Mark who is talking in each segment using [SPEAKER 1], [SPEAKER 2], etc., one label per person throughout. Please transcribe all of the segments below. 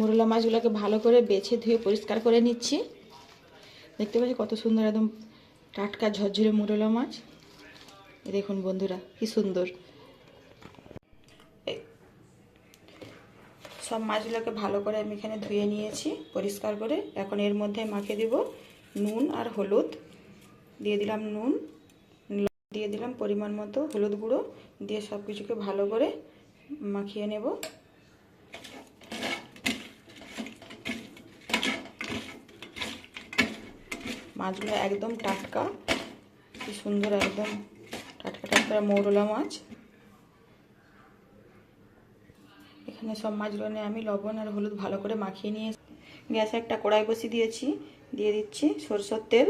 [SPEAKER 1] মোরলা মাছগুলোকে ভালো করে বেছে ধুয়ে পরিষ্কার করে নিচ্ছি। দেখতে পাচ্ছি কত সুন্দর একদম টাটকা ঝরঝরে মোরলা মাছ। দেখুন বন্ধুরা, কি সুন্দর। সব মাছগুলোকে ভালো করে আমি এখানে ধুয়ে নিয়েছি পরিষ্কার করে। এখন এর মধ্যে মাখিয়ে দিব নুন আর হলুদ। দিয়ে দিলাম নুন, দিয়ে দিলাম পরিমাণ মতো হলুদ গুঁড়ো। দিয়ে সব কিছুকে ভালো করে মাখিয়ে নেব। মাছগুলো একদম টাটকা। কি সুন্দর একদম টাটকা টাটকা মৌরলা মাছ। এখানে সব মাছগুলো নিয়ে আমি লবণ আর হলুদ ভালো করে মাখিয়ে নিয়ে গ্যাসে একটা কড়াই বসিয়ে দিয়েছি। দিয়ে দিচ্ছি সরষের তেল।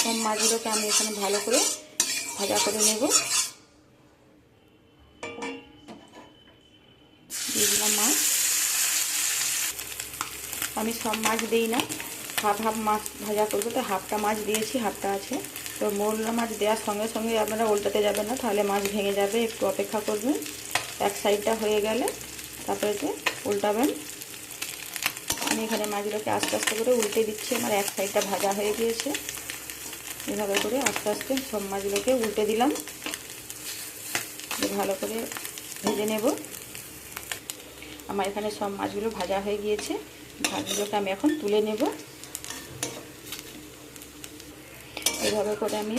[SPEAKER 1] সব মাছগুলোকে আমি এখানে ভালো করে ভাজা করে নেব দিয়ে দিলাম মাছ আমি সব মাছ দিই না। হাফ হাফ মাছ ভাজা করব। তো হাফটা মাছ দিয়েছি, হাফটা আছে। তো মোরলা মাছ দেওয়ার সঙ্গে সঙ্গে আপনারা উল্টাতে যাবেন না, তাহলে মাছ ভেঙে যাবে। একটু অপেক্ষা করবেন। এক সাইডটা হয়ে গেলে তারপরে যে উল্টাবেন। আমি এখানে মাছগুলোকে আস্তে আস্তে করে উল্টে দিচ্ছি। আমার এক সাইডটা ভাজা হয়ে গিয়েছে। এভাবে করে আস্তে আস্তে সব মাছগুলোকে উল্টে দিলাম। ভালো করে ভেজে নেব। আমার এখানে সব মাছগুলো ভাজা হয়ে গিয়েছে। মাছগুলোকে আমি এখন তুলে নেব। এইভাবে করে আমি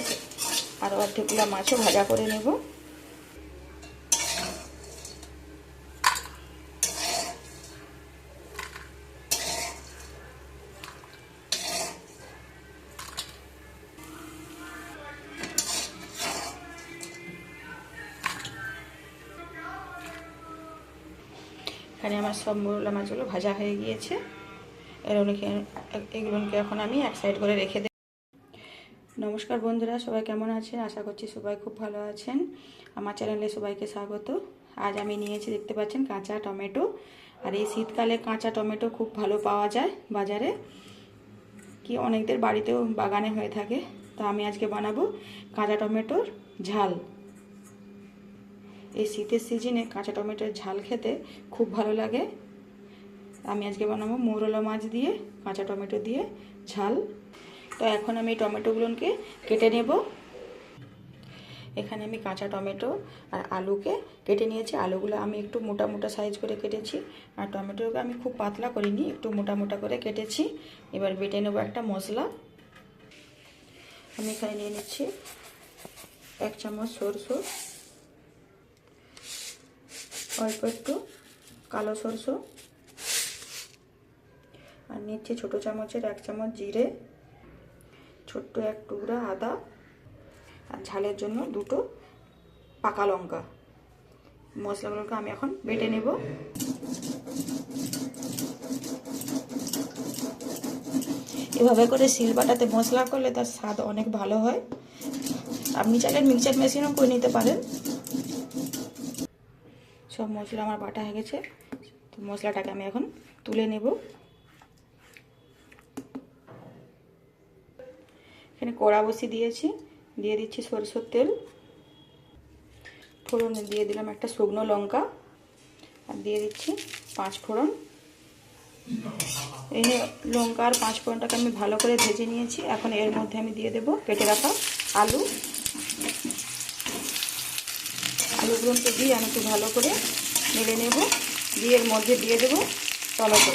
[SPEAKER 1] আরও অর্ধেকগুলো মাছও ভাজা করে নেব। এখানে আমার সব মোরলা মাছগুলো ভাজা হয়ে গিয়েছে। এগুলোকে এগুলোকে এখন আমি এক সাইড করে রেখে দেব নমস্কার বন্ধুরা, সবাই কেমন আছেন? আশা করছি সবাই খুব ভালো আছেন। আমার চ্যানেলে সবাইকে স্বাগত। আজ আমি নিয়েছি দেখতে পাচ্ছেন কাঁচা টমেটো। আর এই শীতকালে কাঁচা টমেটো খুব ভালো পাওয়া যায় বাজারে। কি অনেকদের বাড়িতেও বাগানে হয়ে থাকে। তো আমি আজকে বানাবো কাঁচা টমেটোর ঝাল। এই শীতের সিজনে কাঁচা টমেটোর ঝাল খেতে খুব ভালো লাগে। আমি আজকে বানাবো মৌরলা মাছ দিয়ে, কাঁচা টমেটো দিয়ে ঝাল। তো এখন আমি টমেটোগুলোকে কেটে নেব। এখানে আমি কাঁচা টমেটো আর আলুকে কেটে নিয়েছি। আলুগুলো আমি একটু মোটা মোটা সাইজ করে কেটেছি। আর টমেটোকে আমি খুব পাতলা করিনি, একটু মোটা মোটা করে কেটেছি। এবার বেটে নেব একটা মশলা। আমি এখানে নিয়ে নিচ্ছি এক চামচ সরষে। অল্প একটু কালো সরষে। আর নিচ্ছি ছোটো চামচের এক চামচ জিরে, ছোট্ট এক টুকরা আদা, আর ঝালের জন্য দুটো পাকা লঙ্কা। মশলাগুলোকে আমি এখন বেটে নেব। এভাবে করে শিল বাটাতে মশলা করলে তার স্বাদ অনেক ভালো হয়। আপনি চাইলে মিক্সার মেশিনও করে নিতে পারেন। সব মশলা আমার বাটা হয়ে গেছে। তো মশলাটাকে আমি এখন তুলে নেব। এখানে কড়া বসি দিয়েছি। দিয়ে দিচ্ছি সরষের তেল। ফোড়নে দিয়ে দিলাম একটা শুকনো লঙ্কা। আর দিয়ে দিচ্ছি পাঁচ ফোড়ন। এই লঙ্কা আর পাঁচ ফোড়নটাকে আমি ভালো করে ভেজে নিয়েছি। এখন এর মধ্যে আমি দিয়ে দেব কেটে রাখা আলু। আলুগুলোকে দিয়ে আমি একটু ভালো করে নেড়ে নেব। দিয়ে এর মধ্যে দিয়ে দেবো টমেটো।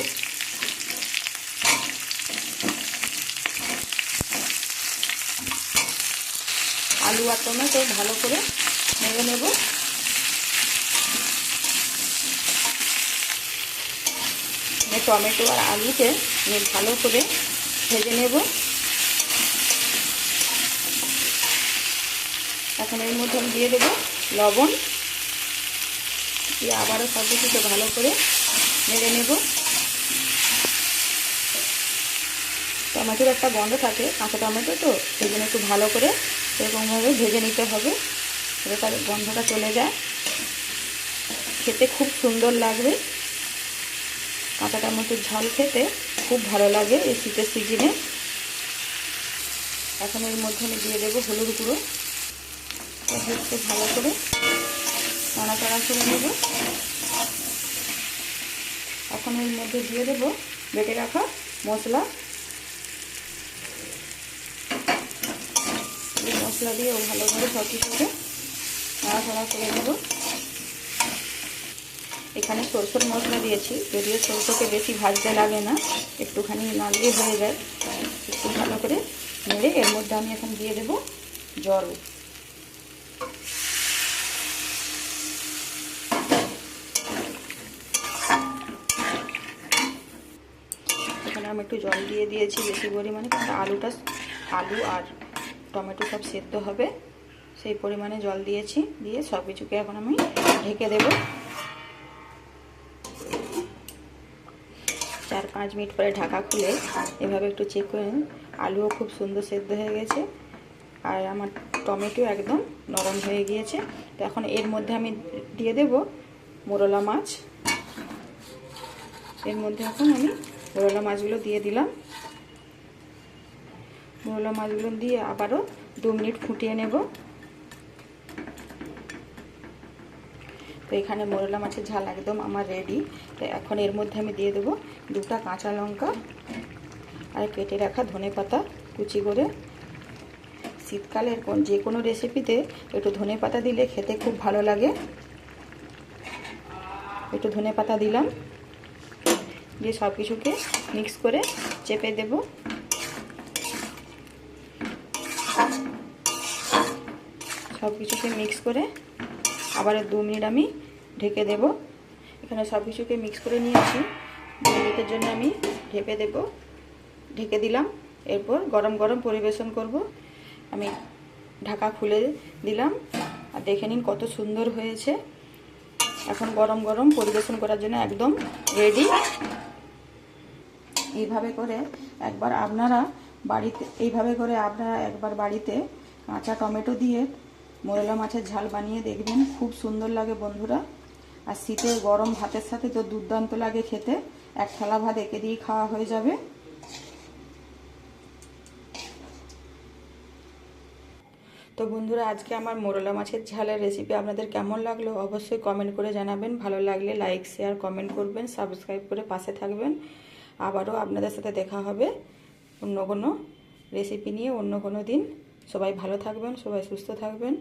[SPEAKER 1] আলু আর টমেটো ভালো করে নেড়ে নেব। টমেটো আর আলুকে ভালো করে ভেজে নেব। এখন এর মধ্যে আমি দিয়ে দেবো লবণ দিয়ে আবারও সব কিছুকে ভালো করে নেড়ে নেব। টমেটোর একটা গন্ধ থাকে, কাঁচা টমেটো তো, সেই জন্য একটু ভালো করে এরকমভাবে ভেজে নিতে হবে। যাতে তার গন্ধটা চলে যায়। খেতে খুব সুন্দর লাগবে। কাঁচা টমেটোর ঝাল খেতে খুব ভালো লাগে এই শীতের সিজনে। এখন এর মধ্যে আমি দিয়ে দেবো হলুদ গুঁড়ো। একটু ভালো করে নাড়াচাড়া করে নেব। এখন এর মধ্যে দিয়ে দেবো বেটে রাখা মশলা। মশলা দিয়ে ভালো করে সব কিছুকে নাড়াচাড়া করে দেবো এখানে সরষের মশলা দিয়েছি, যদিও সরষেকে বেশি ভাজতে লাগে না, একটুখানি নাড়লে হয়ে যায়। একটু ভালো করে নেড়ে এর মধ্যে আমি এখন দিয়ে দেব জল। আমি একটু জল দিয়ে দিয়েছি বেশি পরিমাণে কারণ আলুটা আলু আর টমেটো সব সেদ্ধ হবে। সেই পরিমাণে জল দিয়েছি, দিয়ে সব কিছুকে এখন আমি ঢেকে দেবো। চার পাঁচ মিনিট পরে ঢাকা খুলে এভাবে একটু চেক করে নিন। আলুও খুব সুন্দর সেদ্ধ হয়ে গেছে। আর আমার টমেটো একদম নরম হয়ে গিয়েছে। তো এখন এর মধ্যে আমি দিয়ে দেব মোরলা মাছ। এর মধ্যে এখন আমি মোরলা মাছগুলো দিয়ে দিলাম। মোরলা মাছগুলো দিয়ে আবারও দু মিনিট ফুটিয়ে নেব। তো এখানে মোরলা মাছের ঝাল একদম আমার রেডি তো এখন এর মধ্যে আমি দিয়ে দেবো দুটা কাঁচা লঙ্কা আর কেটে রাখা ধনে পাতা কুচি করে। শীতকালের যে কোনো রেসিপিতে একটু ধনে পাতা দিলে খেতে খুব ভালো লাগে। একটু ধনে পাতা দিলাম। দিয়ে সব কিছুকে মিক্স করে চেপে দেব। সব কিছুকে মিক্স করে আবার দু মিনিট আমি ঢেকে দেব। এখানে সব কিছুকে মিক্স করে নিয়েছি। দু মিনিটের জন্য আমি ঢেপে দেব। ঢেকে দিলাম। এরপর গরম গরম পরিবেশন করব। আমি ঢাকা খুলে দিলাম। আর দেখে নিন কত সুন্দর হয়েছে। এখন গরম গরম পরিবেশন করার জন্য একদম রেডি এইভাবে করে একবার আপনারা বাড়িতে এইভাবে করে আপনারা একবার বাড়িতে কাঁচা টমেটো দিয়ে মোরেলা মাছের ঝাল বানিয়ে দেখবেন। খুব সুন্দর লাগে বন্ধুরা। আর শীতের গরম ভাতের সাথে তো দুর্দান্ত লাগে খেতে। এক থালা ভাত একে দিয়ে খাওয়া হয়ে যাবে। তো বন্ধুরা, আজকে আমার মোরলা মাছের ঝালের রেসিপি আপনাদের কেমন লাগল অবশ্যই কমেন্ট করে জানাবেন। ভালো লাগলে লাইক শেয়ার কমেন্ট করবেন। সাবস্ক্রাইব করে পাশে থাকবেন। আবারও আপনাদের সাথে দেখা হবে। অন্য কোনো রেসিপি নিয়ে অন্য কোনো দিন। সবাই ভালো থাকবেন, সবাই সুস্থ থাকবেন।